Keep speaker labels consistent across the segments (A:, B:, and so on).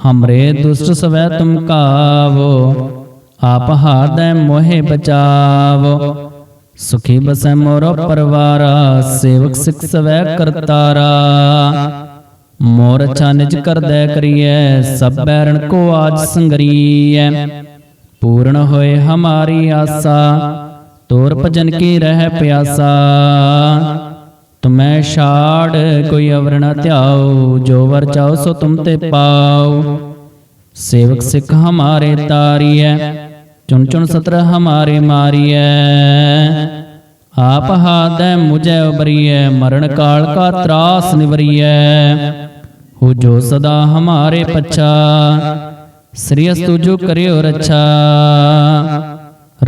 A: ਹਮਰੇ ਦੁਸ਼ਟ ਸਵੈ ਤੁਮ ਕਾਵੋ ਆਪ ਹਾਰਦੈ ਮੋਹਿ ਬਚਾਵੋ ਸੁਖੀ ਬਸੈ ਮੋਰੋ ਪਰਵਾਰਾ ਸੇਵਕ ਸਿਖ ਸਵੈ ਕਰਤਾਰਾ ਮੋਰ ਅੱਛਾ ਨਿਜ ਕਰਦੈ ਕਰੀਐ ਸਭ ਬੈਰਣ ਕੋ ਆਜ ਸੰਗਰੀਐ ਪੂਰਨ ਹੋਏ ਹਮਾਰੀ ਆਸਾ ਤੋਰ ਭਜਨ ਕੀ ਰਹਿ ਪਿਆਸਾ ਤੁਮੈ ਛਾੜ, ਕੋਈ ਅਵਰ ਨ ਧਿਆਓ ਜੋ ਵਰ ਚਾਓ ਸੋ ਤੁਮ ਤੇ ਪਾਓ ਸੇਵਕ ਸਿੱਖ ਹਮਾਰੇ ਤਾਰੀਐ, ਚੁਣ ਚੁਣ ਸਤਰ ਹਮਾਰੇ ਮਾਰੀਐ। ਆਪ ਹਾਦੈ ਮੁਝੈ ਉਬਰੀਐ, ਮਰਨ ਕਾਲ ਕਾ ਤਰਾਸ ਨਿਵਰੀਐ। ਹੋ ਜੋ ਸਦਾ ਹਮਾਰੇ ਪੱਛਾ, ਸ੍ਰੀ ਅਸਤੁ ਜੋ ਕਰਿਓ ਰੱਛਾ।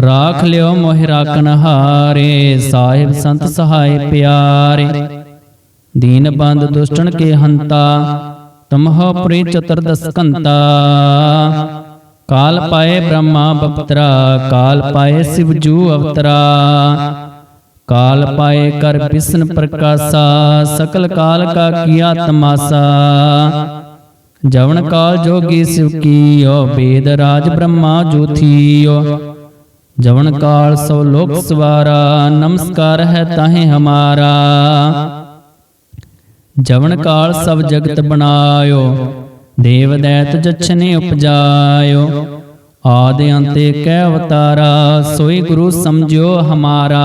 A: ਰਾਖ ਲਿਓ ਮੋਹਿ ਰਾਖਨ ਹਾਰੇ ਸਾਹਿਬ ਸੰਤ ਸਹਾਇ ਪਿਆਰੇ। ਦੀਨ ਬੰਦ ਦੁਸ਼ਟਨ ਕੇ ਹੰਤਾ ਤੁਮਹੁ ਪ੍ਰੀ ਚਤੁਰਦਸ ਕੰਤਾ ਕਾਲ ਪਾਏ ਬ੍ਰਹਮਾ ਬਪਤਰਾ, ਕਾਲ ਪਾਏ ਸਿਵ ਜੂ ਅਵਤਰਾ। ਕਾਲ ਪਾਏ ਕਰ ਬਿਸ਼ਨ ਪ੍ਰਕਾਸ਼ਾ, ਸਕਲ ਕਾਲ ਕਾ ਕੀਆ ਤਮਾਸਾ। ਜਵਨ ਕਾਲ ਜੋਗੀ ਸਿਵ ਕੀਓ, ਬੇਦ ਰਾਜ ਬ੍ਰਹਮਾ ਜੋਥੀਓ। ਜਵਨ ਕਾਲ ਸੋ ਲੋਕ ਸਵਾਰਾ, ਨਮਸਕਾਰ ਹੈ ਤਾਹੇ ਹਮਾਰਾ। ਜਵਨ ਕਾਲ ਸਭ ਜਗਤ ਬਣਾਇਓ, ਦੇਵ ਦੈਤ ਜਛਨੇ ਉਪਜਾਇਓ। ਆਦਿ ਅੰਤੇ ਕਹਿ ਅਵਤਾਰਾ, ਸੋਈ ਗੁਰੂ ਸਮਝਿਓ ਹਮਾਰਾ।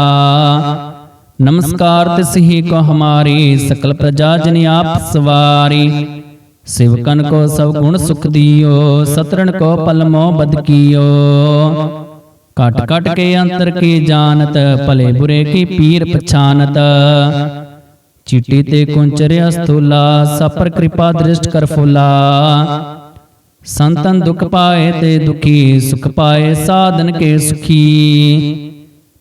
A: ਨਮਸਕਾਰ ਤਿਸ ਹੀ ਕੋ ਹਮਾਰੀ, ਸਕਲ ਪ੍ਰਜਾ ਜਨ ਆਪ ਸਵਾਰੀ। ਸਿਵਕਨ ਕੋ ਸਭ ਗੁਣ ਸੁਖ ਦਿਓ ਸਤਰਨ ਕੋ ਪਲਮੋ ਬਦ ਕੀਓ ਕਟ ਕਟ ਕੇ ਅੰਤਰ ਕੀ ਜਾਣਤ ਭਲੇ ਬੁਰੇ ਕੀ ਪੀਰ ਪਛਾਨਤ ਚਿੱਟੀ ਤੇ ਕੁੰਚਰਿਆ ਸਥੂਲਾ ਸਪਰ ਕਿਰਪਾ ਦ੍ਰਿਸ਼ਟ ਕਰ ਫੁਲਾ ਸੰਤਨ ਦੁਖ ਪਾਏ ਤੇ ਦੁਖੀ ਸੁਖ ਪਾਏ ਸਾਧਨ ਕੇ ਸੁਖੀ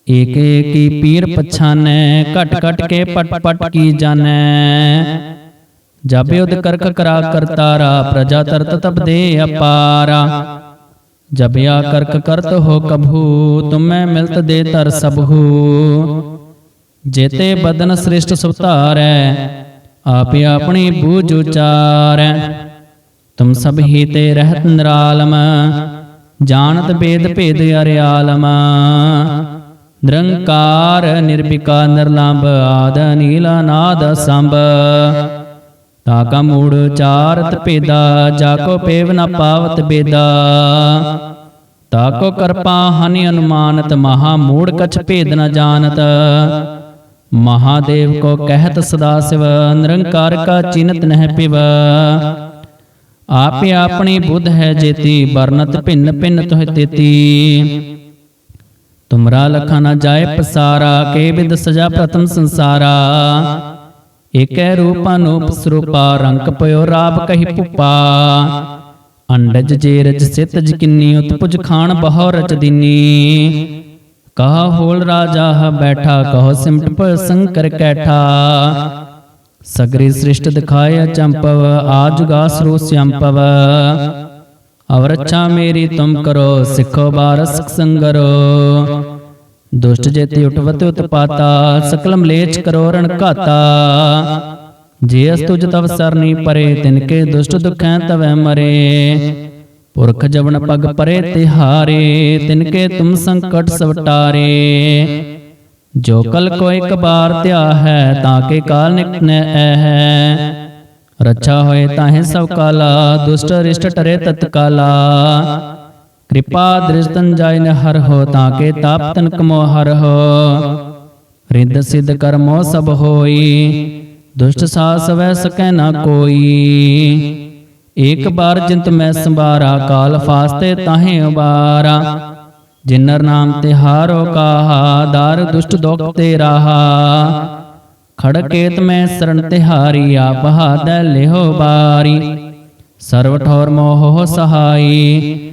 A: ਏਕ ਏਕੀ ਪੀਰ ਪਛਾਨੈ ਕਟ ਕਟ ਕੇ ਪਟ ਪਟ ਕੀ ਜਾਣੈ ਜਬ ਉਦ ਕਰਕ ਕਰਾ ਕਰਤਾਰਾ ਪ੍ਰਜਾ ਤਰਤ ਤਬ ਦੇ ਅਪਾਰਾ ਜਬ ਆ ਕਰਕ ਕਰਤ ਹੋ ਕਭੂ, ਤੁਮੈ ਮਿਲਤ ਦੇ ਤਰ ਸਭੂ। ਜੇਤੇ ਬਦਨ ਸ੍ਰਿਸ਼ਟ ਸੁਤਾਰੈ, ਆਪੇ ਆਪਣੀ ਬੂਝ ਉਚਾਰੈ। ਤੁਮ ਸਭ ਹੀ ਤੇ ਰਹਿਤ ਨਿਰਾਲਮ, ਜਾਣਤ ਬੇਦ ਭੇਦ ਅਰਿਆਲਮ। ਨਿਰੰਕਾਰ ਨਿਰਭਿਕਾ ਨਿਰਲੰਭ, ਆਦ ਨੀਲਾ ਨਾਦ ਸੰਭ। ਤਾ ਕਾ ਮੂੜ ਚਾਰਤ ਭੇਦਾ, ਜਾ ਕੋ ਪੇਵ ਨ ਪਾਵਤ ਬੇਦਾ। ਤਾ ਕੋ ਕਰਪਾ ਹਨਿ ਅਨੁਮਾਨਤ, ਮਹਾ ਮੂੜ ਕਛ ਭੇਦ ਨ ਜਾਣਤ। ਮਹਾਦੇਵ ਕੋ ਕਹਿਤ ਸਦਾ ਸਿਵ, ਨਿਰੰਕਾਰ ਕਾ ਚਿਨਤ ਨਹਿ ਪਿਵ। ਆਪੇ ਆਪਣੀ ਬੁੱਧ ਹੈ ਜੇਤੀ, ਵਰਨਤ ਭਿੰਨ ਭਿੰਨ ਤੋਹਿ ਤੇਤੀ। ਤੁਮਰਾ ਲਖਾ ਨ ਜਾਏ ਪਸਾਰਾ, ਕੇ ਬਿਦ ਸਜਾ ਪ੍ਰਥਮ ਸੰਸਾਰਾ। ਏਕੈ ਰੂਪ ਸਰੂਪਾ ਰੰਗ ਪਇਓ ਰਾਬ ਕਹੀ ਭੁਪਾ ਅੰਡਜ ਜੇਰਜ ਸਿਤ ਜਕਿੰਨੀ ਉਤਪੁਜ ਖਾਨ ਬਹੁ ਰਚ ਦਿਨੀ। ਕਹਾ ਹੋਲ ਰਾਜਾ ਹ ਬੈਠਾ, ਕਹੋ ਸਿਮਟ ਪ ਸੰਕਰ ਕੈਠਾ। ਸਗਰੀ ਸ੍ਰਿਸ਼ਟ ਦਿਖਾਇਆ ਚੰਪਵ ਆਜੁਗਾ ਸਰੋ ਸਿਆੰਪਵ। ਅਵਰ ਅੱਛਾ ਮੇਰੀ ਤੁਮ ਕਰੋ, ਸਿੱਖੋ ਬਾਰਸ ਸੰਗਰੋ। ਦੁਸ਼ਟ ਜੇਤੀ ਉਠਵਤ ਉਤਪਾਤਾ ਸਕਲ ਮਲੇਚ ਕਰੋ ਘਾਤਾ। ਜੇ ਅਸ ਤੁਜ ਤਵ ਸਰਨੀ ਪਰੇ, ਤਿਨ ਕੇ ਦੁਸ਼ਟ ਦੁਖੈ ਤਵੈ ਮਰੇ। ਪੁਰਖ ਜਵਨ ਪਗ ਪਰੇ ਤਿਹਾਰੇ ਤਿਨ ਕੇ ਤੁਮ ਸੰਕਟ ਸਵਟਾਰੇ। ਜੋ ਕਲ ਕੋ ਇੱਕ ਬਾਰ ਧਿਆ ਹੈ, ਤਾਂ ਕੇ ਕਾਲ ਨਿਕਨੈ ਹੈ ਰੱਛਾ ਹੋਏ ਤਾਹੇ ਸਭ ਕਾਲਾ, ਦੁਸ਼ਟ ਰਿਸ਼ਟ ਟਰੇ ਤਤਕਾਲਾ। ਕਿਰਪਾ ਦ੍ਰਿਸ਼ਤਨ ਜਾਇ ਹਰ ਹੋ ਤਾਂ ਕੇ ਤਾਪ ਤਨ ਕਮੋ ਹਰ ਹੋ। ਰਿੱਧ ਸਿੱਧ ਕਰਮੋ ਸਭ ਹੋਈ, ਦੁਸ਼ਟ ਸਾਸ ਵੈ ਸਕੈ ਨਾ ਕੋਈ। ਏਕ ਬਾਰ ਜਿੰਤ ਮੈਂ ਸੰਭਾਰਾ, ਕਾਲ ਫਾਸਤੇ ਤਾਹੇ ਉਬਾਰਾ। ਜਿਨਰ ਨਾਮ ਤੇ ਹਾਰੋ ਕਾਹਾ, ਦਾਰ ਦੁਸ਼ਟ ਦੁਖ ਤੇ ਰਾਹਾ। ਖੜਕੇਤ ਮੈਂ ਸਰਣ ਤਿਹਾਰੀ ਆਪ ਹਾਦੈ ਲਿਹੋ ਬਾਰੀ। ਸਰਵ ਠੌਰ ਮੋਹ ਸਹਾਈ।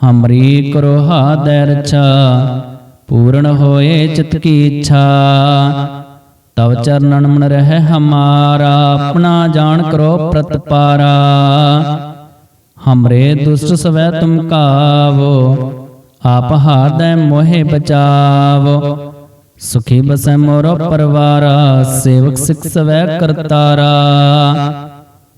A: ਹਮਰੀ ਕਰੋ ਹਾਦੈ ਰਛਾ ਪੂਰਨ ਹੋਏ ਚਿਤ ਕੀ ਇੱਛਾ ਤਵ ਚਰਨਨ ਮਨ ਰਹਿ ਹਮਾਰਾ ਆਪਣਾ ਜਾਣ ਕਰੋ ਪ੍ਰਤਪਾਰਾ ਹਮਰੇ ਦੁਸ਼ਟ ਸਵੈ ਤੁਮ ਕਾਵੋ ਆਪ ਹਾਦੈ ਮੋਹਿ ਬਚਾਵੋ ਸੁਖੀ ਬਸੈ ਮੋਰੋ ਪਰਵਾਰਾ ਸੇਵਕ ਸਿਖ ਸਵੈ ਕਰਤਾਰਾ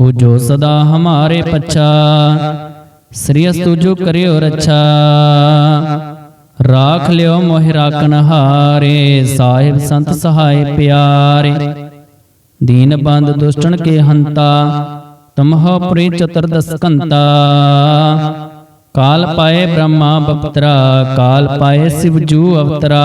A: ਹੋ ਜੋ ਸਦਾ ਹਮਾਰੇ ਪਛਾ, ਸ੍ਰੀ ਅਸਤੁ ਜੋ ਕਰਿਓ ਰਾਖ ਲਿਓ ਮੋਹਿ ਰਾਖਨ ਹਾਰੇ, ਸਾਹਿਬ ਸੰਤ ਸਹਾਇ ਪਿਆਰੇ। ਦੀਨ ਬੰਦ ਦੁਸ਼ਟਨ ਕੇ ਹੰਤਾ ਤਮਹੁ ਪ੍ਰੇ ਚਤੁਰਦਸ ਕੰਤਾ ਕਾਲ ਪਾਏ ਬ੍ਰਹਮਾ ਬਪਤਰਾ, ਕਾਲ ਪਾਏ ਸਿਵ ਜੂ ਅਵਤਰਾ।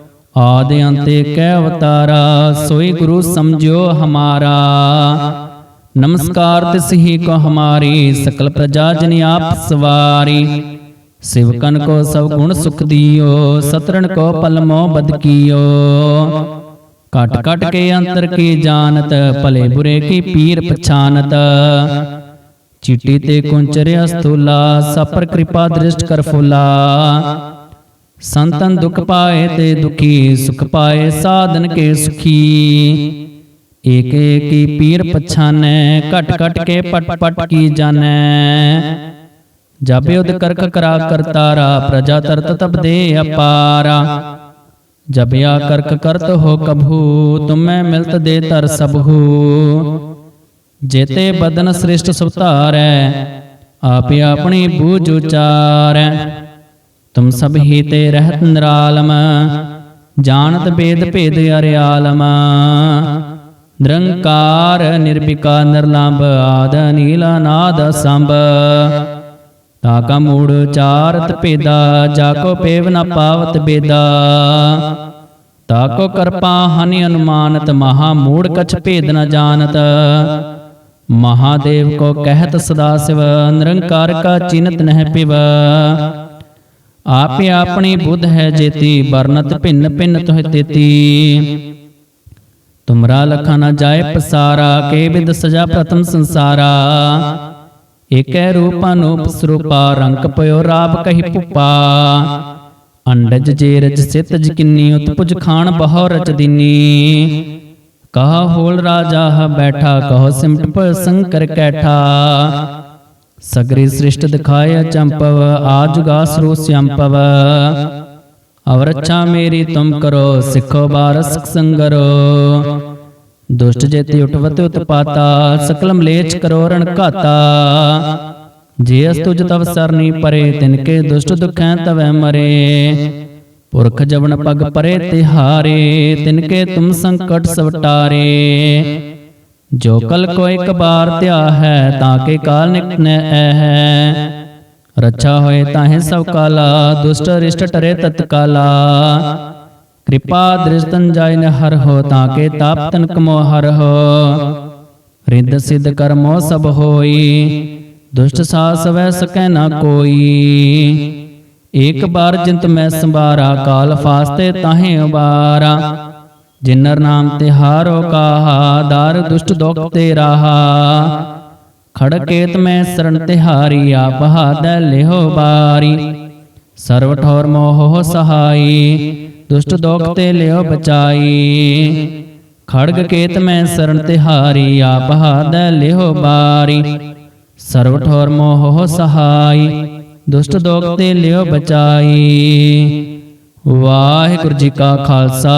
A: ਆਦਿ ਅੰਤੇ ਕਹਿ ਅਵਤਾਰਾ, ਸੋਈ ਗੁਰੂ ਸਮਝਿਓ ਹਮਾਰਾ। ਨਮਸਕਾਰ ਤਿਸ ਹੀ ਕੋ ਹਮਾਰੀ, ਸਕਲ ਪ੍ਰਜਾ ਜਨ ਆਪ ਸਵਾਰੀ। ਸਿਵਕਨ ਕੋ ਸਭ ਗੁਣ ਸੁਖ ਦਿਓ ਸਤਰਨ ਕੋ ਪਲਮੋ ਬਦ ਕਟ ਕਟ ਕੇ ਅੰਤਰ ਕੀ ਜਾਣਤ, ਭਲੇ ਬੁਰੇ ਕੀ ਪੀਰ ਪਛਾਨਤ। ਚਿੱਟੀ ਤੇ ਕੁੰਚਰਿਆ ਸਤੂਲਾ ਸਪਰ ਕਿਰਪਾ ਦ੍ਰਿਸ਼ਟ ਕਰ ਫੁਲਾ। ਸੰਤਨ ਦੁਖ ਪਾਏ ਤੇ ਦੁਖੀ ਸੁਖ ਪਾਏ ਸਾਧਨ ਕੇ ਸੁਖੀ ਏਕ ਏਕੀ ਪੀਰ ਪਛਾਨੈ ਘਟ ਘਟ ਕੇ ਪਟ ਪਟ ਕੀ ਜਾਣੈ ਜਬ ਉਦ ਕਰਕ ਕਰਾ ਕਰਤਾਰਾ ਪ੍ਰਜਾ ਤਰਤ ਤਬ ਦੇ ਅਪਾਰਾ ਜਬ ਆ ਕਰਕ ਕਰਤ ਹੋ ਕਭੂ ਤੁਮੈ ਮਿਲਤ ਦੇ ਤਰ ਸਭੂ ਜੇਤੇ ਬਦਨ ਸ੍ਰਿਸ਼ਟ ਸੁਤਾਰੈ ਆਪ ਆਪਣੀ ਬੂਝ ਉਚਾਰੈ ਤੁਮ ਸਭ ਹੀ ਤੇ ਰਹਿਤ ਨਿਰਾਲਮ, ਜਾਣਤ ਬੇਦ ਭੇਦ ਅਰਿਆਲਮ। ਨਿਰੰਕਾਰ, ਨਿਰਭਿਕਾ, ਨਿਰਲੰਭ, ਆਦ, ਨੀਲ ਨਾਦ ਸੰਭ ਤਾਕਾ ਮੂੜ ਚਾਰਤ ਭੇਦਾ, ਜਾ ਕੋ ਪੇਵ ਨ ਪਾਵਤ ਬੇਦਾ। ਤਾਕੋ ਕਰਪਾ ਹਨਿ ਅਨੁਮਾਨਤ, ਮਹਾ ਮੂੜ ਕਛ ਭੇਦ ਨ ਜਾਣਤ। ਮਹਾਦੇਵ ਕੋ ਕਹਿਤ ਸਦਾ ਸਿਵ, ਨਿਰੰਕਾਰ ਕਾ ਚਿਨਤ ਨਹਿ ਪਿਵ। ਆਪੇ ਆਪਣੀ ਬੁੱਧ ਹੈ ਜੇਤੀ ਬਰਨਤ ਭਿੰਨ ਭਿੰਨ ਤੋਹਿ ਤੇਤੀ ਤੁਮਰਾ ਲਖਾ ਨ ਜਾਏ ਪਸਾਰਾ ਕੇ ਬਿਦ ਸਜਾ ਪ੍ਰਥਮ ਸੰਸਾਰਾ ਏਕੈ ਰੂਪ ਅਨੂਪ ਸਰੂਪਾ ਰੰਗ ਪਇਓ ਰਾਬ ਕਹੀ ਪੁਪਾ ਅੰਡਜ ਜੇਰਜ ਸਿਤ ਜਕਿੰਨੀ ਉਤਪੁਜ ਖਾਨ ਬਹੁ ਰਚ ਦਿਨੀ ਕਹਾ ਹੋਲ ਰਾਜਾ ਹ ਬੈਠਾ ਕਹੋ ਸਿਮਟ ਪ ਸੰਕਰ ਕੈਠਾ ਸਗਰੀ ਸ੍ਰਿਸ਼ਟ ਦਿਖਾਇਆ ਚੰਪਵ ਆਜੁਗਾ ਸਰੋ ਸਿਅੰਪਵ ਅਵਰਛਾ ਮੇਰੀ ਤੁਮ ਕਰੋ, ਸਿੱਖੋ ਬਾਰਸ ਸੰਗਰੋ। ਦੁਸ਼ਟ ਜੇਤੀ ਉਠਵਤ ਉਤਪਾਤਾ ਸਕਲ ਮਲੇਚ ਕਰੋ ਰਣ ਘਾਤਾ। ਜੇ ਅਸ ਤੁਜ ਤਵ ਸਰਨੀ ਪਰੇ, ਤਿਨ ਕੇ ਦੁਸ਼ਟ ਦੁਖੈ ਤਵੈ ਮਰੇ। ਪੁਰਖ ਜਵਨ ਪਗ ਪਰੇ ਤਿਹਾਰੇ, ਤਿਨ ਕੇ ਤੁਮ ਸੰਕਟ ਸਵਟਾਰੇ। ਜੋ ਕਲ ਕੋ ਇੱਕ ਬਾਰ ਧਿਆ ਹੈ, ਤਾਂ ਕੇ ਕਾਲ ਨਿਕਨੈ ਐ ਹੈ ਰੱਛਾ ਹੋਏ ਤਾਹੇ ਸਭ ਕਾਲਾ, ਦੁਸ਼ਟ ਰਿਸ਼ਟ ਟਰੇ ਤਤਕਾਲਾ ਕਿਰਪਾ ਦ੍ਰਿਸ਼ਤਨ ਜਾਇ ਹਰ ਹੋ, ਤਾਂ ਕੇ ਤਾਪ ਤਨ ਕਮੋ ਹਰ ਹੋ? ਰਿੱਧ ਸਿੱਧ ਕਰਮੋ ਸਭ ਹੋਈ, ਦੁਸ਼ਟ ਸਾਸ ਵੈ ਸਕੈ ਨਾ ਕੋਈ। ਏਕ ਬਾਰ ਜਿੰਤ ਮੈਂ ਸੰਭਾਰਾ, ਕਾਲ ਫਾਸਤੇ ਤਾਹੇ ਉਬਾਰਾ। ਜਿਨਰ ਨਾਮ ਤਿਹਾਰੋ ਕਾਹਾ, ਦਾਰ ਦੁਸ਼ਟ ਦੁਖ ਤੇ ਰਾਹਾ। ਖੜਕੇਤ ਮੈਂ ਸਰਣ ਤਿਹਾਰੀ ਆਪ ਹਾਦੈ ਲਿਹੋ ਬਾਰੀ। ਸਰਵ ਠੌਰ ਮੋਹ ਸਹਾਈ, ਦੁਸ਼ਟ ਦੁਖ ਤੇ ਲਿਓ ਬਚਾਈ। ਖੜਗ ਕੇਤ ਮੈਂ ਸਰਣ ਤਿਹਾਰੀ ਆਪ ਹਾਦੈ ਲਿਹੋ ਬਾਰੀ। ਸਰਵ ਠੌਰ ਮੋਹ ਸਹਾਈ, ਦੁਸ਼ਟ ਦੁਖ ਤੇ ਲਿਓ ਬਚਾਈ। ਵਾਹਿਗੁਰੂ ਜੀ ਕਾ ਖਾਲਸਾ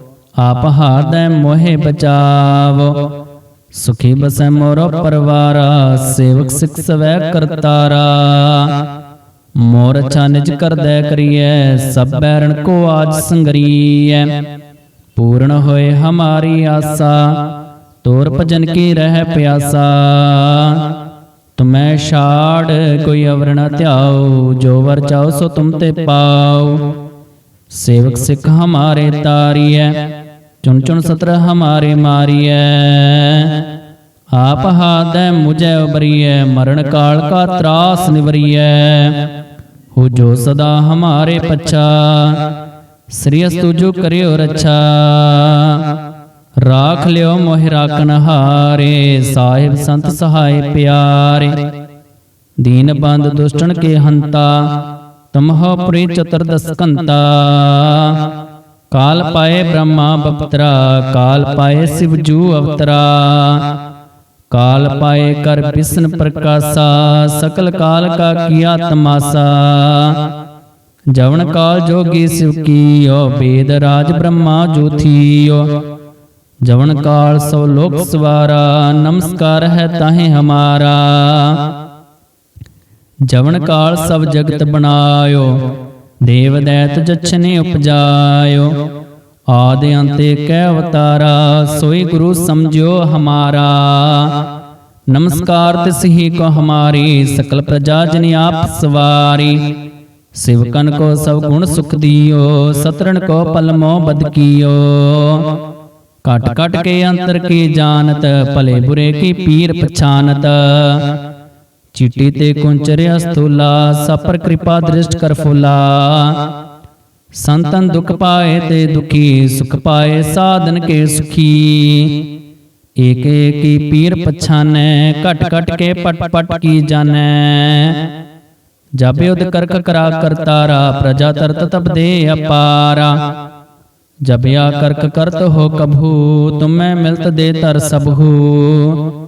A: ਆਪ ਹਾਦੈ ਮੋਹਿ ਬਚਾਵੋ। ਸੁਖੀ ਬਸੈ ਮੋਰੋ ਪਰਵਾਰਾ ਸੇਵਕ ਸਿਖ ਸਵੈ ਕਰਤਾਰਾ। ਮੋਰ ਅੱਛਾ ਨਿਜ ਕਰਦੈ ਕਰੀਐ ਸਭ ਬੈਰਣ ਕੋ ਆਜ ਸੰਗਰੀਐ। ਪੂਰਨ ਹੋਏ ਹਮਾਰੀ ਆਸਾ ਤੋਰ ਭਜਨ ਕੀ ਰਹਿ ਪਿਆਸਾ। ਤੁਮੈ ਛਾੜ ਕੋਈ ਅਵਰ ਨ ਧਿਆਉ ਜੋ ਵਰ ਚਾਓ ਸੋ ਤੁਮ ਤੇ ਪਾਉ। ਸੇਵਕ ਸਿੱਖ ਹਮਾਰੇ ਤਾਰੀਐ। ਚੁਣ ਚੁਣ ਸਤਰ ਹਮਾਰੇ ਮਾਰੀਐ। ਆਪ ਹਾਦੈ ਮੁਝੈ ਉਬਰੀਐ ਮਰਨ ਕਾਲ ਕਾ ਤਰਾਸ ਨਿਵਰੀਐ। ਹੋ ਜੋ ਸਦਾ ਹਮਾਰੇ ਪੱਛਾ ਸ੍ਰੀ ਅਸਤੁ ਜੋ ਕਰਿਓ ਰੱਛਾ। ਰਾਖ ਲਿਓ ਮੋਹਿ ਰਾਖਨ ਹਾਰੇ ਸਾਹਿਬ ਸੰਤ ਸਹਾਇ ਪਿਆਰੇ। ਦੀਨ ਬੰਦ ਦੁਸ਼ਟਨ ਕੇ ਹੰਤਾ ਤਮਹੁ ਪੁਰੀ ਚਤੁਰਦਸ ਕੰਤਾ ਕਾਲ ਪਾਏ ਬ੍ਰਹਮਾ ਬਪਤਰਾ ਕਾਲ ਪਾਏ ਸਿਵ ਜੂ ਅਵਤਰਾ ਕਾਲ ਪਾਏ ਕਰ ਬਿਸ਼ਨ ਪ੍ਰਕਾਸ਼ਾ ਸਕਲ ਕਾਲ ਕਾ ਕੀਆ ਤਮਾਸਾ ਜਵਨ ਕਾਲ ਜੋਗੀ ਸਿਵ ਕੀਓ ਬੇਦ ਰਾਜ ਬ੍ਰਹਮਾ ਜੋਥੀਓ ਜਵਨ ਕਾਲ ਸੋ ਲੋਕ ਸਵਾਰਾ ਨਮਸਕਾਰ ਹੈ ਤਾਹੇ ਹਮਾਰਾ ਜਵਨ ਕਾਲ ਸਭ ਜਗਤ ਬਣਾਇਓ। ਦੇਵ ਦੈਤ ਜਛਨੇ ਉਪਜਾਇਓ। ਆਦ ਅੰਤੇ ਕੈ ਅਵਤਾਰਾ। ਸੋਈ ਗੁਰੂ ਸਮਝਿਓ ਹਮਾਰਾ। ਨਮਸਕਾਰ ਤਿਸ ਹੀ ਕੋ ਹਮਾਰੀ। ਸਕਲ ਪ੍ਰਜਾ ਜਨ ਆਪ ਸਵਾਰੀ। ਸਿਵਕਨ ਕੋ ਸਭ ਗੁਣ ਸੁਖ ਦਿਓ। ਸਤਰਨ ਕੋ ਪਲਮੋ ਬਦ ਕੀਓ। ਕਟ ਕਟ ਕੇ ਅੰਤਰ ਕੀ ਜਾਣਤ? ਭਲੇ ਬੁਰੇ ਕੀ ਪੀਰ ਪਛਾਨਤ? ਚਿੱਟੀ ਤੇ ਕੁੰਚਰਿਆ ਸਥੂਲਾ ਸਪਰ ਕਿਰਪਾ ਦ੍ਰਿਸ਼ਟ ਕਰ ਫੁਲਾ ਸੰਤਨ ਦੁਖ ਪਾਏ ਤੇ ਦੁਖੀ ਸੁਖ ਪਾਏ ਸਾਧਨ ਕੇ ਸੁਖੀ ਏਕ ਏਕੀ ਪੀਰ ਪਛਾਨੈ ਘਟ ਘਟ ਕੇ ਪਟ ਪਟ ਕੀ ਜਾਣੈ ਜਬ ਉਦ ਕਰਕ ਕਰਾ ਕਰਤਾਰਾ ਪ੍ਰਜਾ ਤਰਤ ਤਬ ਦੇ ਅਪਾਰਾ ਜਬ ਆ ਕਰਕ ਕਰਤ ਹੋ ਕਭੂ ਤੁਮੈ ਮਿਲਤ ਦੇ ਤਰ ਸਭੂ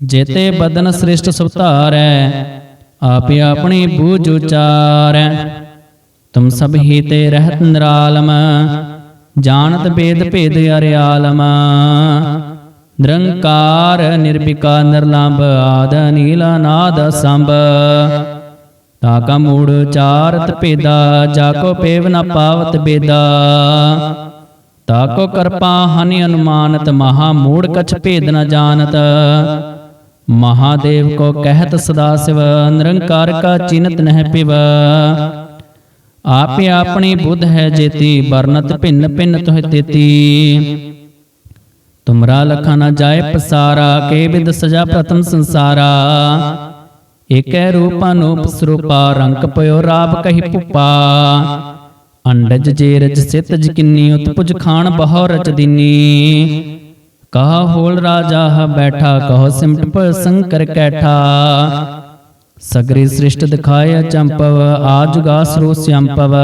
A: ਜੇਤੇ ਬਦਨ ਸ੍ਰਿਸ਼ਟ ਸੁਤਾਰੈ, ਆਪੇ ਆਪਣੀ ਬੂਝ ਉਚਾਰੈ। ਤੁਮ ਸਭ ਹੀ ਤੇ ਰਹਿਤ ਨਿਰਾਲਮ, ਜਾਣਤ ਬੇਦ ਭੇਦ ਅਰਿਆਲਮ। ਨਿਰੰਕਾਰ ਨਿਰਭਿਕਾ ਨਿਰਲੰਭ, ਆਦ, ਨੀਲ ਨਾਦ ਸੰਭ ਤਾ ਕਾ ਮੂੜ ਚਾਰਤ ਭੇਦਾ, ਜਾ ਕੋ ਪੇਵ ਨ ਪਾਵਤ ਬੇਦਾ। ਤਾ ਕੋ ਕਰਪਾ ਹਨਿ ਅਨੁਮਾਨਤ, ਮਹਾ ਮੂੜ ਕਛ ਭੇਦ ਨ ਜਾਣਤ। ਮਹਾਦੇਵ ਕੋ ਕਹਿਤ ਸਦਾ ਸਿਵ ਨਿਰੰਕਾਰ ਕਾ ਚਿਨਤ ਨਹਿ ਪਿਵ ਆਪੇ ਆਪਣੀ ਬੁੱਧ ਹੈ ਜੇਤੀ ਬਰਨਤ ਭਿੰਨ ਭਿੰਨ ਤੋਹਿ ਤੇਤੀ ਤੁਮਰਾ ਲਖਾ ਨ ਜਾਏ ਪਸਾਰਾ ਕੇ ਬਿਦ ਸਜਾ ਪ੍ਰਥਮ ਸੰਸਾਰਾ ਏਕੈ ਰੂਪ ਅਨੂਪ ਸਰੂਪਾ ਰੰਗ ਪਇਓ ਰਾਬ ਕਹੀ ਪੁਪਾ ਅੰਡਜ ਜੇਰਜ ਸਿਤ ਜਕਿੰਨੀ ਉਤਪੁਜ ਖਾਨ ਬਹੁ ਰਚ ਦਿਨੀ ਕਹਾ ਹੋਲ ਰਾਜਾ ਹ ਬੈਠਾ, ਕਹੋ ਸਿਮਟ ਪ ਸੰਕਰ ਕੈਠਾ। ਸਗਰੀ ਸ੍ਰਿਸ਼ਟ ਦਿਖਾਇਆ ਚੰਪਵ ਆਜੁਗਾ ਸਰੋ ਸਿਅੰਪਵ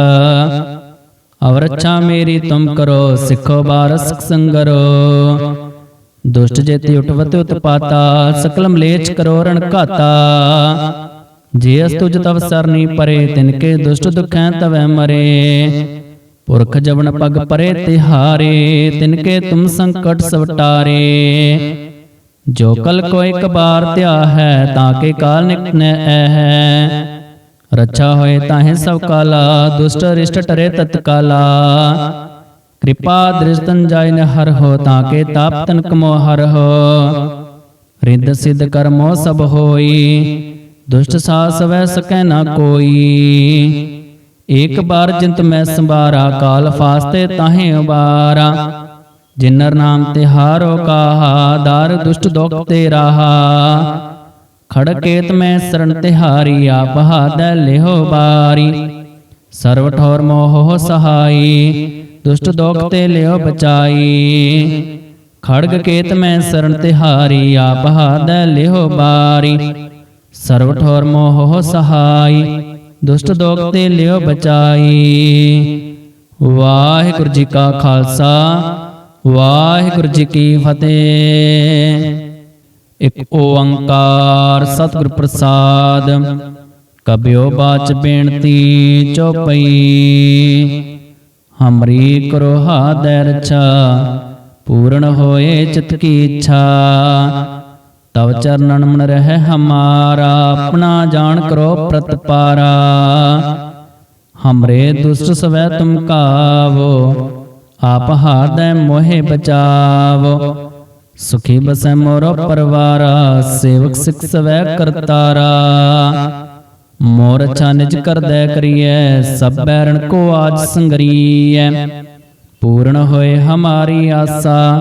A: ਅਵਰ ਅੱਛਾ ਮੇਰੀ ਤੁਮ ਕਰੋ, ਸਿੱਖੋ ਬਾਰਸ ਸੰਗਰੋ। ਦੁਸ਼ਟ ਜੇਤੀ ਉਠਵਤ ਉਤਪਾਤਾ ਸਕਲ ਮਲੇਚ ਕਰੋ ਰਣ ਘਾਤਾ। ਜੇ ਅਸਤੁਜ ਤਵ ਸਰਨੀ ਪਰੇ, ਤਿਨ ਦੁਸ਼ਟ ਦੁਖੈ ਤਵੈ ਮਰੇ। ਪੁਰਖ ਜਵਨ ਪਗ ਪਰੇ ਤਿਹਾਰੇ, ਤਿਨ ਕੇ ਤੁਮ ਸੰਕਟ ਸਵਟਾਰੇ। ਜੋ ਕਲ ਕੋ ਇੱਕ ਬਾਰ ਧਿਆ ਹੈ ਤਾਂ ਕੇ ਕਾਲ ਨਿਕਟ ਹੈ ਰੱਛਾ ਹੋਏ ਤਾਹੇ ਸਭ ਕਾਲਾ, ਦੁਸ਼ਟ ਰਿਸ਼ਟ ਟਰੇ ਤਤਕਾਲਾ ਕਿਰਪਾ ਦ੍ਰਿਸ਼ਤਨ ਜਾਇ ਨ ਹਰ ਹੋ, ਤਾਂ ਕੇ ਤਾਪ ਤਨ ਕਮੋ ਹਰ ਹੋ। ਰਿੱਧ ਸਿੱਧ ਕਰਮੋ ਸਭ ਹੋਈ, ਦੁਸ਼ਟ ਸਾਸ ਵੈ ਸਕੈ ਨਾ ਕੋਈ। ਏਕ ਬਾਰ ਜਿੰਤ ਮੈਂ ਸੰਭਾਰਾ, ਕਾਲ ਫਾਸਤੇ ਤਾਹੇ ਉਬਾਰਾ। ਜਿਨਰ ਨਾਮ ਤੇ ਹਾਰੋ ਕਾਹਾ, ਦਾਰ ਦੁਸ਼ਟ ਦੁਖ ਤੇ ਰਾਹਾ। ਖੜਕੇਤ ਮੈਂ ਸਰਣ ਤਿਹਾਰੀ ਆਪ ਹਾਦੈ ਲਿਹੋ ਬਾਰੀ। ਸਰਵ ਠੌਰ ਮੋਹ ਸਹਾਈ, ਦੁਸ਼ਟ ਦੋਖ ਤੇ ਲਿਓ ਬਚਾਈ। ਖੜਗ ਕੇਤ ਮੈਂ ਸਰਣ ਤਿਹਾਰੀ ਆਪ ਹਾਦੈ ਲਿਹੋ ਬਾਰੀ। ਸਰਵ ਠੌਰ ਮੋਹ ਸਹਾਈ ਦੁਸ਼ਟ ਦੋਖ ਤੇ ਲਿਓ ਬਚਾਈ। ਵਾਹਿਗੁਰੂ ਜੀ ਕਾ ਖਾਲਸਾ ਵਾਹਿਗੁਰੂ ਜੀ ਕੀ ਫਤਿਹ। ਇਕ ਓੰਕਾਰ ਸਤਿਗੁਰ ਪ੍ਰਸਾਦ ਕਬਿਓ ਬਾਚ ਬੇਨਤੀ ਚੋਪਈ। ਹਮਰੀ ਕਰੋ ਹਾਦੈ ਰਛਾ ਪੂਰਨ ਹੋਏ ਚਿਤ ਕੀ ਇੱਛਾ। ਤਵ ਚਰਨਨ ਮਨ ਰਹਿ ਹਮਾਰਾ ਆਪਣਾ ਜਾਣ ਕਰੋ ਪ੍ਰਤਪਾਰਾ। ਹਮਰੇ ਦੁਸ਼ਟ ਸਵੈ ਤੁਮ ਕਾਵੋ। ਆਪ ਹਾਦੈ ਮੋਹਿ ਬਚਾਵੋ। ਸੁਖੀ ਬਸੈ ਮੋਰੋ ਪਰਵਾਰਾ। ਸੇਵਕ ਸਿਖ ਸਵੈ ਕਰਤਾਰਾ। ਮੋਰ ਅੱਛਾ ਨਿਜ ਕਰਦੈ ਕਰੀਐ। ਸਭ ਬੈਰਣ ਕੋ ਆਜ ਸੰਗਰੀਐ। ਪੂਰਨ ਹੋਏ ਹਮਾਰੀ ਆਸਾ।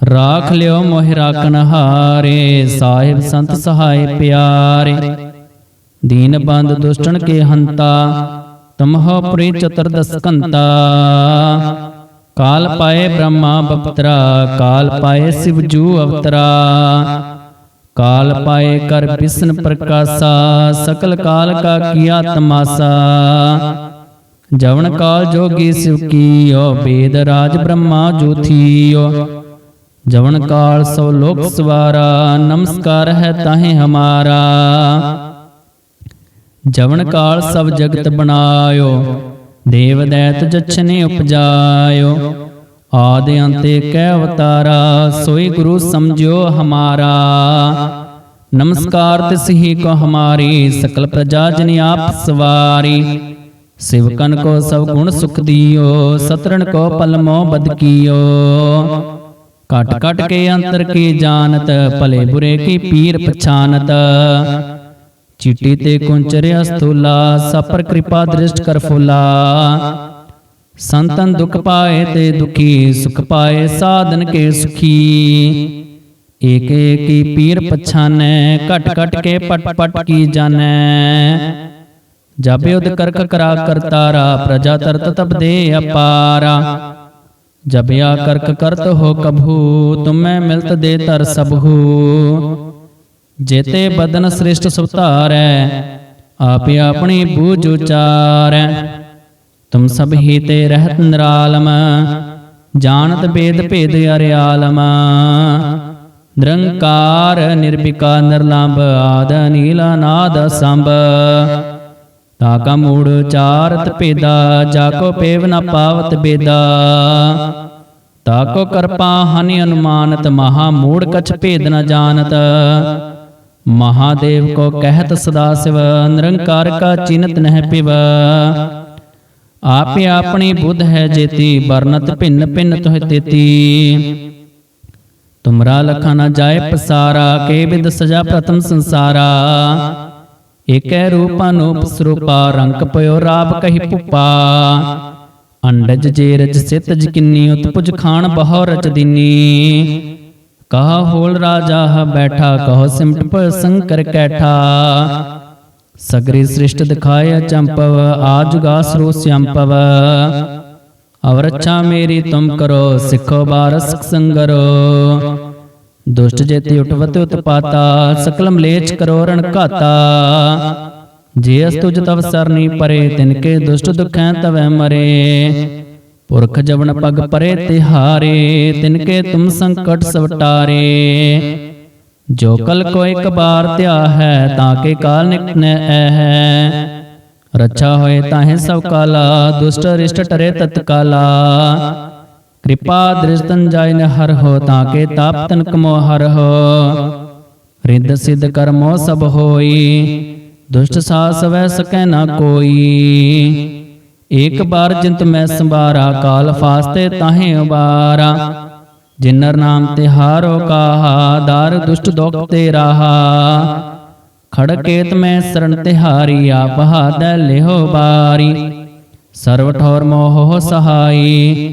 A: ਰਾਖ ਲਿਓ ਮੋਹਿ ਰਾਖਨ ਹਾਰੇ ਸਾਹਿਬ ਸੰਤ ਸਹਾਇ ਪਿਆਰੇ। ਦੀਨ ਬੰਦ ਦੁਸ਼ਟਨ ਕੇ ਹੰਤਾ, ਤਮਹ ਪ੍ਰੀ ਚਤੁਰਦਸ ਕੰਤਾ ਕਾਲ ਪਾਏ ਬ੍ਰਹਮਾ ਬਪਤਰਾ, ਕਾਲ ਪਾਏ ਸਿਵ ਜੂ ਅਵਤਰਾ। ਕਾਲ ਪਾਏ ਕਰ ਬਿਸ਼ਨ ਪ੍ਰਕਾਸ਼ਾ, ਸਕਲ ਕਾਲ ਕਾ ਕੀਆ ਤਮਾਸਾ। ਜਵਨ ਕਾਲ ਜੋਗੀ ਸਿਵ ਕੀਓ, ਬੇਦ ਰਾਜ ਬ੍ਰਹਮਾ ਜੋਥੀਓ। ਜਵਨ ਕਾਲ ਸੋ ਲੋਕ ਸਵਾਰਾ ਨਮਸਕਾਰ ਹੈ ਤਾਹੇ ਹਮਾਰਾ। ਜਵਨ ਕਾਲ ਸਭ ਜਗਤ ਬਣਾਇਓ ਦੇਵ ਦੈਤ ਜਛਨੇ ਉਪਜਾਇਓ। ਆਦ ਅੰਤੇ ਕੈ ਅਵਤਾਰਾ ਸੋਈ ਗੁਰੂ ਸਮਝਿਓ ਹਮਾਰਾ। ਨਮਸਕਾਰ ਤਿਸ ਹੀ ਕੋ ਹਮਾਰੀ ਸਕਲ ਪ੍ਰਜਾ ਜਨ ਆਪ ਸਵਾਰੀ। ਸਿਵਕਨ ਕੋ ਸਭ ਗੁਣ ਸੁਖ ਦਿਓ ਸਤਰਨ ਕੋ ਪਲਮੋ ਬਦ ਕੀਓ। ਕਟ ਕਟ ਕੇ ਅੰਤਰ ਕੀ ਜਾਣਤ ਭਲੇ ਬੁਰੇ ਕੀ ਪੀਰ ਪਛਾਨਤ ਚਿੱਟੀ ਤੇ ਕੁੰਚਰਿਆ ਸਥੂਲਾ ਸਪਰ ਕਿਰਪਾ ਦ੍ਰਿਸ਼ਟ ਕਰ ਫੁਲਾ ਸੰਤਨ ਦੁਖ ਪਾਏ ਤੇ ਦੁਖੀ ਸੁਖ ਪਾਏ ਸਾਧਨ ਕੇ ਸੁਖੀ ਏਕ ਏਕੀ ਪੀਰ ਪਛਾਨੈ ਘਟ ਘਟ ਕੇ ਪਟ ਪਟ ਕੀ ਜਾਣੈ ਜਬ ਯੁਧ ਕਰਕ ਕਰਾ ਕਰਤਾਰਾ ਪ੍ਰਜਾ ਤਰਤ ਤਬ ਦੇ ਅਪਾਰਾ ਜਬ ਆ ਕਰਕ ਕਰਤ ਹੋ ਕਭੂ, ਤੁਮੈ ਮਿਲਤ ਦੇ ਤਰ ਸਭੂ। ਜੇਤੇ ਬਦਨ ਸ੍ਰਿਸ਼ਟ ਸੁਤਾਰੈ, ਆਪੇ ਆਪਣੀ ਬੂਝ ਉਚਾਰੈ। ਤੁਮ ਸਭ ਹੀ ਤੇ ਰਹਿਤ ਨਿਰਾਲਮ, ਜਾਣਤ ਬੇਦ ਭੇਦ ਅਰਿਆਲਮ। ਨਿਰੰਕਾਰ ਨਿਰਭਿਕਾ ਨਿਰਲੰਭ, ਆਦ, ਨੀਲ ਨਾਦ ਸੰਭ। ਤਾ ਕਾ ਮੂੜ ਚਾਰਤ ਭੇਦਾ, ਜਾ ਕੋ ਪੇਵ ਨ ਪਾਵਤ ਬੇਦਾ। ਤਾ ਕੋ ਕਰਪਾ ਹਨਿ ਅਨੁਮਾਨਤ, ਮਹਾ ਮੂੜ ਕਛ ਭੇਦ ਨ ਜਾਣਤ। ਮਹਾਦੇਵ ਕੋ ਕਹਿਤ ਸਦਾ ਸਿਵ, ਨਿਰੰਕਾਰ ਕਾ ਚਿਨਤ ਨਹਿ ਪਿਵ। ਆਪੇ ਆਪਣੀ ਬੁੱਧ ਹੈ ਜੇਤੀ, ਵਰਨਤ ਭਿੰਨ ਭਿੰਨ ਤੋਹਿ ਤੇਤੀ। ਤੁਮਰਾ ਲਖਾ ਨ ਜਾਏ ਪਸਾਰਾ, ਕੇ ਬਿਦ ਸਜਾ ਪ੍ਰਥਮ ਸੰਸਾਰਾ। ਏਕੈ ਰੂਪ ਸਰੂਪਾ ਰੰਗ ਪਇਓ ਰਾਬ ਕਹੀ ਪੁਪਾ। ਅੰਡਜ ਜੇ ਰਜ ਸਿਤ ਜਕਿੰਨੀ ਉਤਪੁਜ ਖਾਨ ਬਹੁ ਰਚ ਦਿਨੀ। ਕਹਾ ਹੋਲ ਰਾਜਾ ਹ ਬੈਠਾ, ਕਹੋ ਸਿਮਟ ਪ ਸੰਕਰ ਕੈਠਾ। ਸਗਰੀ ਸ੍ਰਿਸ਼ਟ ਦਿਖਾਇਆ ਚੰਪਵ ਆਜੁਗਾ ਸਰੋ ਸਿਆੰਪਵ ਅਵਰ ਅੱਛਾ ਮੇਰੀ ਤੁਮ ਕਰੋ, ਸਿੱਖੋ ਬਾਰਸ ਸੰਗਰੋ। ਦੁਸ਼ਟ ਜੇਤੀ ਉਠਵਤ ਉਤਪਾਤਾ ਸਕਲ ਮਲੇਚ ਕਰੋ ਘਾਤਾ। ਜੇ ਅਸ ਤੁਜ ਤਵ ਸਰਨੀ ਪਰੇ ਤਿਨਕੇ ਦੁਸ਼ਟ ਦੁਖੈ ਤਵੈ ਮਰੇ। ਪੁਰਖ ਜਵਨ ਪਗ ਪਰੇ ਤਿਹਾਰੇ ਤਿਨਕੇ ਤੁਮ ਸੰਕਟ ਸਵਟਾਰੇ। ਜੋ ਕਲ ਕੋ ਇੱਕ ਬਾਰ ਧਿਆ ਹੈ, ਤਾਂ ਕੇ ਕਾਲ ਨਿਕਨੈ ਹੈ ਰੱਛਾ ਹੋਏ ਤਾਹੇ ਸਭ ਕਾਲਾ, ਦੁਸ਼ਟ ਰਿਸ਼ਟ ਟਰੇ ਤਤਕਾਲਾ। ਕਿਰਪਾ ਦ੍ਰਿਸ਼ਤਨ ਜਾਇ ਨ ਹਰ ਹੋ ਤਾਂ ਕੇ ਤਾਪ ਤਨਕ ਮੋ ਹਰ ਹੋ। ਰਿੱਧ ਸਿੱਧ ਕਰਮੋ ਸਭ ਹੋਈ, ਦੁਸ਼ਟ ਸਾਸ ਵੈ ਸਕੈ ਨਾ ਕੋਈ। ਏਕ ਬਾਰ ਜਿੰਤ ਮੈਂ ਸੰਭਾਰਾ, ਕਾਲ ਫਾਸਤੇ ਤਾਹੇ ਉਬਾਰਾ। ਜਿਨਰ ਨਾਮ ਤੇ ਹਾਰੋ ਕਾਹਾ, ਦਾਰ ਦੁਸ਼ਟ ਦੁਖ ਤੇ ਰਾਹਾ। ਖੜਕੇਤ ਮੈਂ ਸਰਣ ਤਿਹਾਰੀ, ਆਪ ਹਾਦੈ ਲਿਹੋ ਬਾਰੀ। ਸਰਵ ਠੌਰ ਮੋਹ ਸਹਾਈ।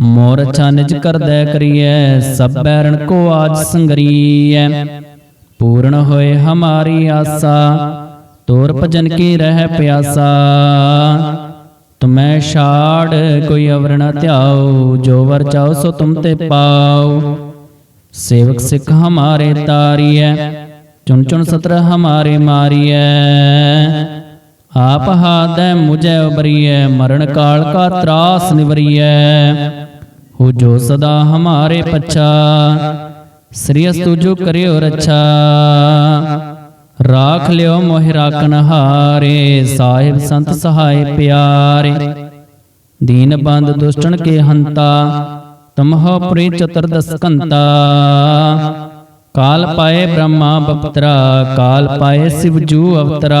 A: ਮੋਰ ਅੱਛਾ ਨਿਜ ਕਰਦੈ ਕਰੀਐ ਸਭ ਬੈਰਣ ਕੋ ਆਜ ਸੰਗਰੀਐ। ਪੂਰਨ ਹੋਏ ਹਮਾਰੀ ਆਸਾ ਤੋਰ ਭਜਨ ਕੀ ਰਹਿ ਪਿਆਸਾ। ਤੁਮੈ ਛਾੜ ਕੋਈ ਅਵਰ ਨ ਧਿਆਓ ਜੋ ਵਰ ਚਾਓ ਸੋ ਤੁਮ ਤੇ ਪਾਓ ਸੇਵਕ ਸਿੱਖ ਹਮਾਰੇ ਤਾਰੀਐ ਚੁਣ ਚੁਣ ਸਤਰ ਹਮਾਰੇ ਮਾਰੀਐ। ਆਪ ਹਾਦੈ ਮੁਝੈ ਉਬਰੀਐ, ਮਰਨ ਕਾਲ ਕਾ ਤਰਾਸ ਨਿਵਰੀਐ। ਹੋ ਜੋ ਸਦਾ ਹਮਾਰੇ ਪੱਛਾ, ਸ੍ਰੀ ਅਸਤੁ ਜੋ ਕਰਿਓ ਰੱਛਾ। ਰਾਖ ਲਿਓ ਮੋਹਿ ਰਾਖਨ ਹਾਰੇ, ਸਾਹਿਬ ਸੰਤ ਸਹਾਇ ਪਿਆਰੇ। ਦੀਨ ਬੰਦ ਦੁਸ਼ਟਨ ਕੇ ਹੰਤਾ, ਤਮਹ ਪ੍ਰੀ ਚਤੁਰਦਸ ਕੰਤਾ। ਕਾਲ ਪਾਏ ਬ੍ਰਹਮਾ ਬਪਤਰਾ, ਕਾਲ ਪਾਏ ਸਿਵ ਜੂ ਅਵਤਰਾ।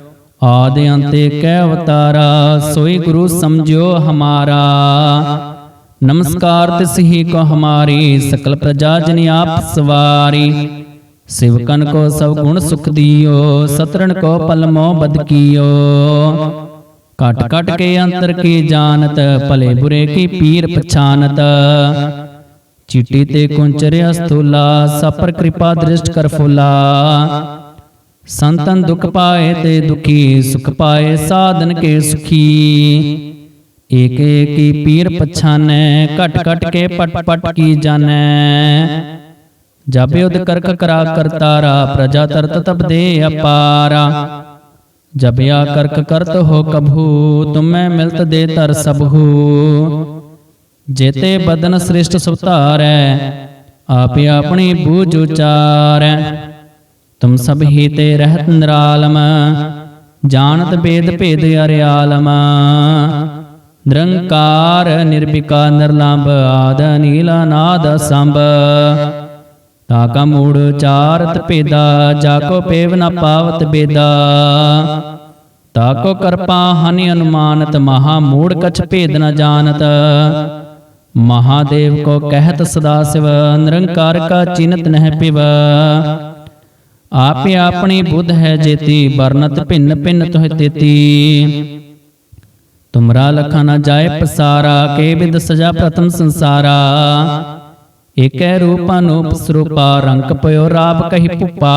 A: ਆਦਿ ਅੰਤੇ ਕੈ ਅਵਤਾਰਾ, ਸੋਈ ਗੁਰੂ ਸਮਝਿਓ ਹਮਾਰਾ। ਨਮਸਕਾਰ ਤਿਸ ਹੀ ਕੋ ਹਮਾਰੀ, ਸਕਲ ਪ੍ਰਜਾ ਜਨ ਆਪ ਸਵਾਰੀ। ਸਿਵਕਨ ਕੋ ਸਭ ਗੁਣ ਸੁਖ ਦਿਓ ਸਤਰਨ ਕੋ ਪਲਮੋ ਬਦ ਕਟ ਕਟ ਕੇ ਅੰਤਰ ਕੀ ਜਾਣਤ, ਭਲੇ ਬੁਰੇ ਕੀ ਪੀਰ ਪਛਾਨਤ। ਚਿੱਟੀ ਤੇ ਕੁੰਚਰਿਆ ਸਥੂਲਾ, ਸਪਰ ਕਿਰਪਾ ਦ੍ਰਿਸ਼ਟ ਕਰ ਫੁਲਾ। ਸੰਤਨ ਦੁਖ ਪਾਏ ਤੇ ਦੁਖੀ, ਸੁਖ ਪਾਏ ਸਾਧਨ ਕੇ ਸੁਖੀ। ਏਕ ਏਕੀ ਪੀਰ ਪਛਾਨੈ, ਘਟ ਘਟ ਕੇ ਪਟ ਪਟ ਕੀ ਜਾਣੈ। ਜਬ ਉਦ ਕਰਕ ਕਰਾ ਕਰਤਾਰਾ ਪ੍ਰਜਾ ਤਰਤ ਤਬ ਦੇ ਅਪਾਰਾ। ਜਬਿਆ ਕਰਕ ਕਰਤ ਹੋ ਕਭੂ, ਤੁਮੈ ਮਿਲਤ ਦੇ ਤਰ ਸਭੂ। ਜੇਤੇ ਬਦਨ ਸ੍ਰਿਸ਼ਟ ਸੁਤਾਰੈ ਆਪੇ ਆਪਣੀ ਬੂਝ ਉਚਾਰੈ। ਤੁਮ ਸਭ ਹੀ ਤੇ ਰਹਿਤ ਨਿਰਾਲਮ, ਜਾਣਤ ਬੇਦ ਭੇਦ ਅਰਿਆਲਮ। ਨਿਰੰਕਾਰ ਨਿਰਭਿਕਾ ਨਿਰਲੰਭ, ਆਦ ਨੀਲਾ ਨਾਦ ਸੰਭ ਤਾ ਕਾ ਮੂੜ, ਚਾਰਤ ਭੇਦਾ, ਜਾ ਕੋ ਪੇਵ ਨ ਪਾਵਤ ਬੇਦਾ। ਤਾ ਕੋ ਕਰਪਾ, ਹਨਿ ਅਨੁਮਾਨਤ, ਮਹਾ ਮੂੜ ਕਛ ਭੇਦ ਨ ਜਾਣਤ। ਮਹਾਦੇਵ ਕੋ ਕਹਿਤ ਸਦਾ ਸਿਵ, ਨਿਰੰਕਾਰ ਕਾ ਚਿਨਤ ਨਹਿ ਪਿਵ। ਆਪੇ ਆਪਣੀ ਬੁੱਧ ਹੈ ਜੇਤੀ ਵਰਨਤ ਭਿੰਨ ਭਿੰਨ ਤੋਹਿ ਤੇਤੀ। ਤੁਮਰਾ ਲਖਾ ਨ ਜਾਏ ਪਸਾਰਾ ਕੇ ਬਿਦ ਸਜਾ ਪ੍ਰਥਮ ਸੰਸਾਰਾ। ਏਕੈ ਰੂਪ ਅਨੂਪ ਸਰੂਪਾ ਰੰਗ ਪਇਓ ਰਾਬ ਕਹੀ ਪੁਪਾ।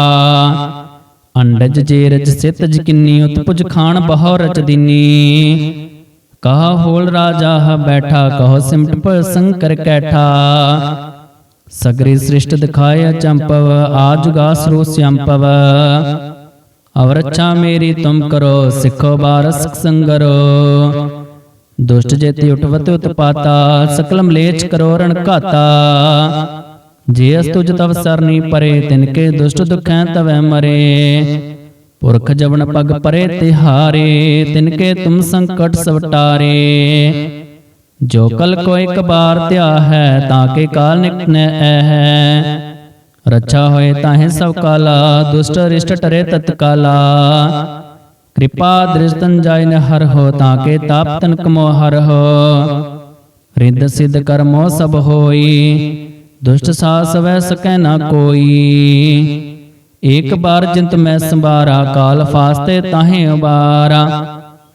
A: ਅੰਡਜ ਜੇ ਰਜ ਸਿਤ ਜਕਿੰਨੀ ਉਤਪੁਜ ਖਾਨ ਬਹੁ ਰਚ ਦਿਨੀ। ਕਹਾ ਹੋਲ ਰਾਜਾ ਹ ਬੈਠਾ ਕਹੋ ਸਿਮਟ ਪ ਸੰਕਰ ਕੈਠਾ। ਸਗਰੀ ਸ੍ਰਿਸ਼ਟ ਦਿਖਾਏ ਅਚੰਪਵ ਆਜੁਗਾ ਸਰੋ ਸਿਆੰਪਵ ਅਵਰ ਅੱਛਾ ਮੇਰੀ ਤੁਮ ਕਰੋ ਸਿੱਖੋ ਬਾਰਸ ਸੰਗਰੋ। ਦੁਸ਼ਟ ਜੇਤੀ ਉਠਵਤ ਉਤਪਾਤਾ ਸਕਲ ਮਲੇਚ ਕਰੋ ਰਣ ਘਾਤਾ ਜੇ ਅਸ ਤੁਜ ਤਵ ਸਰਨੀ ਪਰੇ ਤਿਨ ਕੇ ਦੁਸ਼ਟ ਦੁਖੈ ਤਵੈ ਮਰੇ। ਪੁਰਖ ਜਵਨ ਪਗ ਪਰੇ ਤਿਹਾਰੇ ਤਿਨ ਕੇ ਤੁਮ ਸੰਕਟ ਸਵਟਾਰੇ। ਜੋ ਕਲ ਕੋ ਇੱਕ ਬਾਰ ਧਿਆ ਹੈ ਤਾਂ ਕੇ ਕਾਲ ਨਿਕਨੈ ਹੈ। ਰੱਛਾ ਹੋਏ ਤਾਹੇ ਸਭ ਕਾਲਾ ਦੁਸ਼ਟ ਰਿਸ਼ਟ ਟਰੇ ਤਤਕਾਲਾ। ਕਿਰਪਾ ਦ੍ਰਿਸ਼ਤਨ ਜਾਇ ਨ ਹਰ ਹੋ ਤਾਂ ਕੇ ਤਾਪ ਤਨ ਕਮੋ ਹਰ ਹੋ। ਰਿੱਧ ਸਿੱਧ ਕਰਮੋ ਸਭ ਹੋਈ ਦੁਸ਼ਟ ਸਾਸ ਵੈ ਸਕੈ ਨਾ ਕੋਈ। ਏਕ ਬਾਰ ਜਿੰਤ ਮੈਂ ਸੰਭਾਰਾ ਕਾਲ ਫਾਸਤੇ ਤਾਹੇ ਉਬਾਰਾ।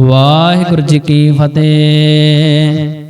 A: ਵਾਹਿਗੁਰੂ ਜੀ ਕੀ ਫਤਿਹ।